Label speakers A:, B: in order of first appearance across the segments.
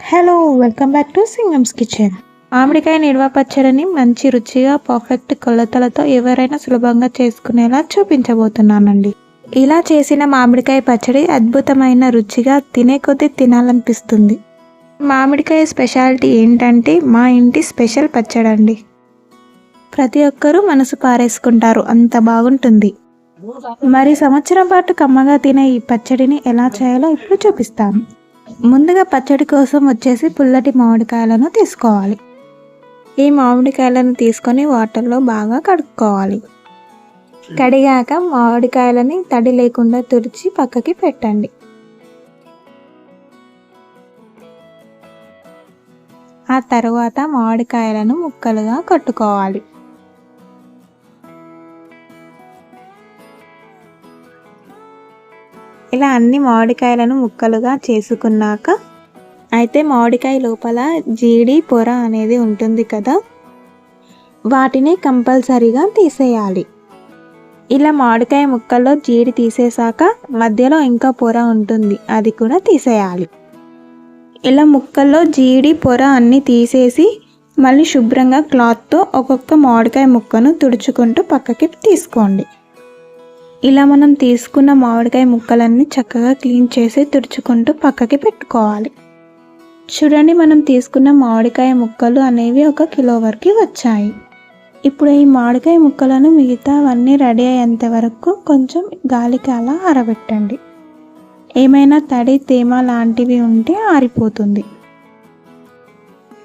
A: Hello welcome back to Singam's kitchen మామిడికాయ నిల్వ పచ్చడిని మంచి రుచిగా పర్ఫెక్ట్ కొలతలతో ఎవరైనా సులభంగా చేసుకునేలా చూపించబోతున్నానండి. ఇలా చేసిన మామిడికాయ పచ్చడి అద్భుతమైన రుచిగా తినే కొద్దీ తినాలనిపిస్తుంది. మామిడికాయ స్పెషాలిటీ ఏంటంటే మా ఇంటి స్పెషల్ పచ్చడి అండి ప్రతి ఒక్కరూ మనసు పారేసుకుంటారు అంత బాగుంటుంది. మరి సంవత్సరం పాటు కమ్మగా తినే ఈ పచ్చడిని ఎలా చేయాలో ఇప్పుడు చూపిస్తాను ముందుగా పచ్చడి కోసం వచ్చేసి పుల్లటి మామిడికాయలను తీసుకోవాలి. ఈ మామిడికాయలను తీసుకొని వాటర్లో బాగా కడుక్కోవాలి. కడిగాక మామిడికాయలని తడి లేకుండా తుడిచి పక్కకి పెట్టండి. ఆ తర్వాత మామిడికాయలను ముక్కలుగా కట్టుకోవాలి. ఇలా అన్ని మామిడికాయలను ముక్కలుగా చేసుకున్నాక అయితే మామిడికాయ లోపల జీడి పొర అనేది ఉంటుంది కదా. వాటిని కంపల్సరీగా తీసేయాలి. ఇలా మామిడికాయ ముక్కల్లో జీడి తీసేసాక మధ్యలో ఇంకా పొర ఉంటుంది అది కూడా తీసేయాలి. ఇలా ముక్కల్లో జీడి పొర అన్నీ తీసేసి మళ్ళీ శుభ్రంగా క్లాత్తో ఒక్కొక్క మామిడికాయ ముక్కను తుడుచుకుంటూ పక్కకి తీసుకోండి. ఇలా మనం తీసుకున్న మామిడికాయ ముక్కలన్నీ చక్కగా క్లీన్ చేసి తుడుచుకుంటూ పక్కకి పెట్టుకోవాలి. చూడండి మనం తీసుకున్న మామిడికాయ ముక్కలు అనేవి ఒక కిలో వరకు వచ్చాయి. ఇప్పుడు ఈ మామిడికాయ ముక్కలను మిగతావన్నీ రెడీ అయ్యేంత వరకు కొంచెం గాలికి అలా ఆరబెట్టండి. ఏమైనా తడి తేమ లాంటివి ఉంటే ఆరిపోతుంది.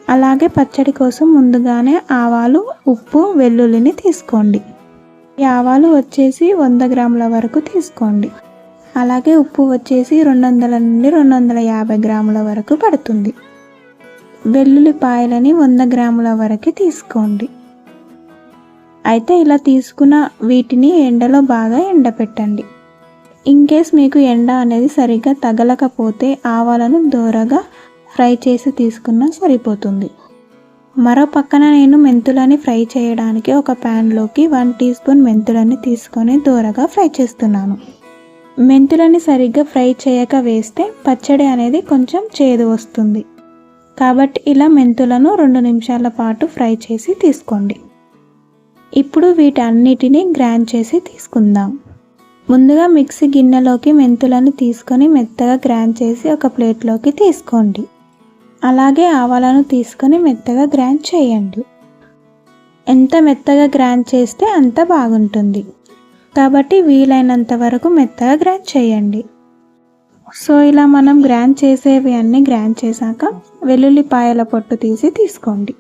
A: అలాగే పచ్చడి కోసం ముందుగానే ఆవాలు ఉప్పు వెల్లుల్లిని తీసుకోండి. ఈ ఆవాలు వచ్చేసి వంద గ్రాముల వరకు తీసుకోండి. అలాగే ఉప్పు వచ్చేసి రెండు వందల నుండి రెండు వందల యాభై గ్రాముల వరకు పడుతుంది. వెల్లుల్లిపాయలని వంద గ్రాముల వరకు తీసుకోండి. అయితే ఇలా తీసుకున్న వీటిని ఎండలో బాగా ఎండపెట్టండి. ఇన్ కేస్ మీకు ఎండ అనేది సరిగ్గా తగలకపోతే ఆవాలను దోరగా ఫ్రై చేసి తీసుకున్నా సరిపోతుంది. మరో పక్కన నేను మెంతులని ఫ్రై చేయడానికి ఒక ప్యాన్లోకి వన్ టీ స్పూన్ మెంతులని తీసుకొని దూరగా ఫ్రై చేస్తున్నాను. మెంతులని సరిగ్గా ఫ్రై చేయక వేస్తే పచ్చడి అనేది కొంచెం చేదు వస్తుంది. కాబట్టి ఇలా మెంతులను రెండు నిమిషాల పాటు ఫ్రై చేసి తీసుకోండి. ఇప్పుడు వీటన్నిటిని గ్రైండ్ చేసి తీసుకుందాం. ముందుగా మిక్సీ గిన్నెలోకి మెంతులను తీసుకొని మెత్తగా గ్రైండ్ చేసి ఒక ప్లేట్లోకి తీసుకోండి. అలాగే ఆవాలను తీసుకొని మెత్తగా గ్రైండ్ చేయండి. ఎంత మెత్తగా గ్రైండ్ చేస్తే అంత బాగుంటుంది. కాబట్టి వీలైనంత వరకు మెత్తగా గ్రైండ్ చేయండి. సో ఇలా మనం గ్రైండ్ చేసేవి అన్నీ గ్రైండ్ చేశాక వెల్లుల్లిపాయల పొట్టు తీసి తీసుకోండి.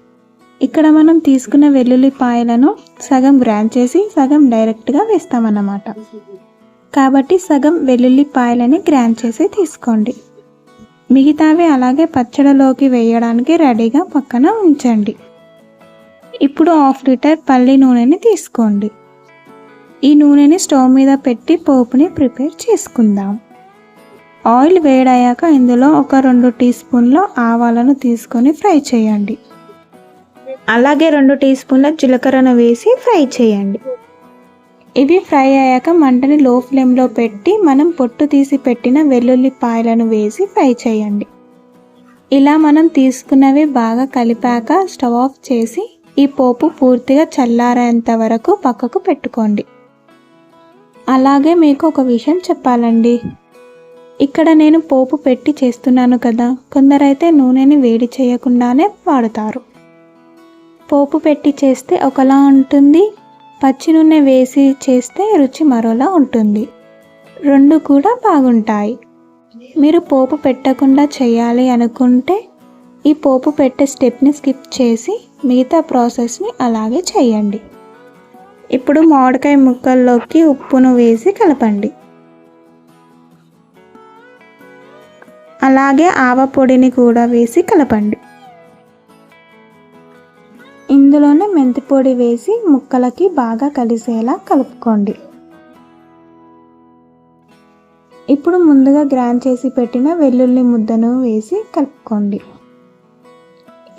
A: ఇక్కడ మనం తీసుకున్న వెల్లుల్లిపాయలను సగం గ్రైండ్ చేసి సగం డైరెక్ట్గా వేస్తామన్నమాట. కాబట్టి సగం వెల్లుల్లిపాయలని గ్రైండ్ చేసి తీసుకోండి. మిగతావి అలాగే పచ్చడిలోకి వేయడానికి రెడీగా పక్కన ఉంచండి. ఇప్పుడు హాఫ్ లీటర్ పల్లి నూనెని తీసుకోండి. ఈ నూనెని స్టవ్ మీద పెట్టి పోపుని ప్రిపేర్ చేసుకుందాం. ఆయిల్ వేడయ్యాక ఇందులో ఒక రెండు టీ స్పూన్ల ఆవాలను తీసుకొని ఫ్రై చేయండి. అలాగే రెండు టీ స్పూన్ల జీలకర్రను వేసి ఫ్రై చేయండి. ఇవి ఫ్రై అయ్యాక మంటని లో ఫ్లేమ్లో పెట్టి మనం పొట్టు తీసి పెట్టిన వెల్లుల్లిపాయలను వేసి ఫ్రై చేయండి. ఇలా మనం తీసుకున్నవి బాగా కలిపాక స్టవ్ ఆఫ్ చేసి ఈ పోపు పూర్తిగా చల్లారేంత వరకు పక్కకు పెట్టుకోండి. అలాగే మీకు ఒక విషయం చెప్పాలండి. ఇక్కడ నేను పోపు పెట్టి చేస్తున్నాను కదా కొందరైతే నూనెని వేడి చేయకుండానే వాడతారు. పోపు పెట్టి చేస్తే ఒకలా ఉంటుంది పచ్చి నూనె వేసి చేస్తే రుచి మరోలా ఉంటుంది. రెండు కూడా బాగుంటాయి. మీరు పోపు పెట్టకుండా చేయాలి అనుకుంటే ఈ పోపు పెట్టే స్టెప్ని స్కిప్ చేసి మిగతా ప్రాసెస్ని అలాగే చేయండి. ఇప్పుడు మామిడికాయ ముక్కల్లోకి ఉప్పును వేసి కలపండి. అలాగే ఆవ పొడిని కూడా వేసి కలపండి. ఇందులోనే మెంతి పొడి వేసి ముక్కలకి బాగా కలిసేలా కలుపుకోండి. ఇప్పుడు ముందుగా గ్రాండ్ చేసి పెట్టిన వెల్లుల్లి ముద్దను వేసి కలుపుకోండి.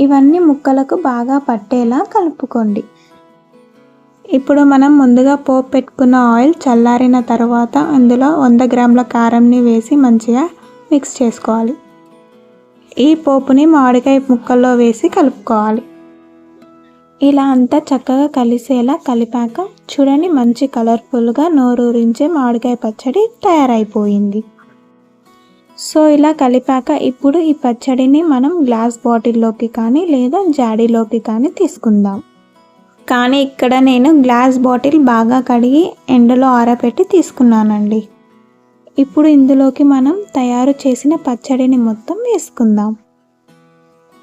A: ఇవన్నీ ముక్కలకు బాగా పట్టేలా కలుపుకోండి. ఇప్పుడు మనం ముందుగా పోపు పెట్టుకున్న ఆయిల్ చల్లారిన తర్వాత అందులో వంద గ్రాముల కారంని వేసి మంచిగా మిక్స్ చేసుకోవాలి. ఈ పోపుని మామిడికాయ ముక్కల్లో వేసి కలుపుకోవాలి. ఇలా అంతా చక్కగా కలిసేలా కలిపాక చూడండి మంచి కలర్ఫుల్గా నోరూరించే మామిడికాయ పచ్చడి తయారైపోయింది. సో ఇలా కలిపాక ఇప్పుడు ఈ పచ్చడిని మనం గ్లాస్ బాటిల్లోకి కానీ లేదా జాడీలోకి కానీ తీసుకుందాం. కానీ ఇక్కడ నేను గ్లాస్ బాటిల్ బాగా కడిగి ఎండలో ఆరబెట్టి తీసుకున్నానండి. ఇప్పుడు ఇందులోకి మనం తయారు చేసిన పచ్చడిని మొత్తం వేసుకుందాం.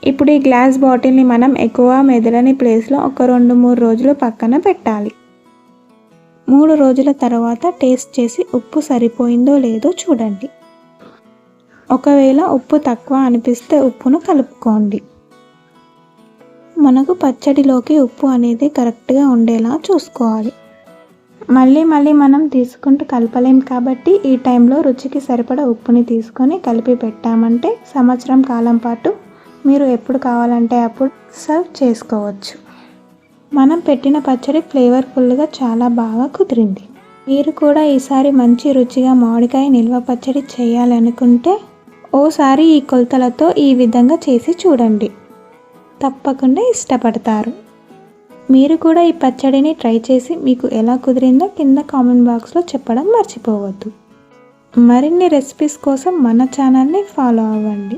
A: ఇప్పుడు ఈ గ్లాస్ బాటిల్ని మనం ఎక్కువ మెదలని ప్లేస్లో ఒక రెండు మూడు రోజులు పక్కన పెట్టాలి. మూడు రోజుల తర్వాత టేస్ట్ చేసి ఉప్పు సరిపోయిందో లేదో చూడండి. ఒకవేళ ఉప్పు తక్కువ అనిపిస్తే ఉప్పును కలుపుకోండి. మనకు పచ్చడిలోకి ఉప్పు అనేది కరెక్ట్గా ఉండేలా చూసుకోవాలి. మళ్ళీ మళ్ళీ మనం తీసుకుంటూ కలపలేం కాబట్టి ఈ టైంలో రుచికి సరిపడా ఉప్పుని తీసుకొని కలిపి పెట్టామంటే సంవత్సరం కాలం పాటు మీరు ఎప్పుడు కావాలంటే అప్పుడు సర్వ్ చేసుకోవచ్చు. మనం పెట్టిన పచ్చడి ఫ్లేవర్ఫుల్గా చాలా బాగా కుదిరింది. మీరు కూడా ఈసారి మంచి రుచిగా మామిడికాయ నిల్వ పచ్చడి చేయాలనుకుంటే ఓసారి ఈ కొలతలతో ఈ విధంగా చేసి చూడండి. తప్పకుండా ఇష్టపడతారు. మీరు కూడా ఈ పచ్చడిని ట్రై చేసి మీకు ఎలా కుదిరిందో కింద కామెంట్ బాక్స్లో చెప్పడం మర్చిపోవద్దు. మరిన్ని రెసిపీస్ కోసం మన ఛానల్ని ఫాలో అవ్వండి.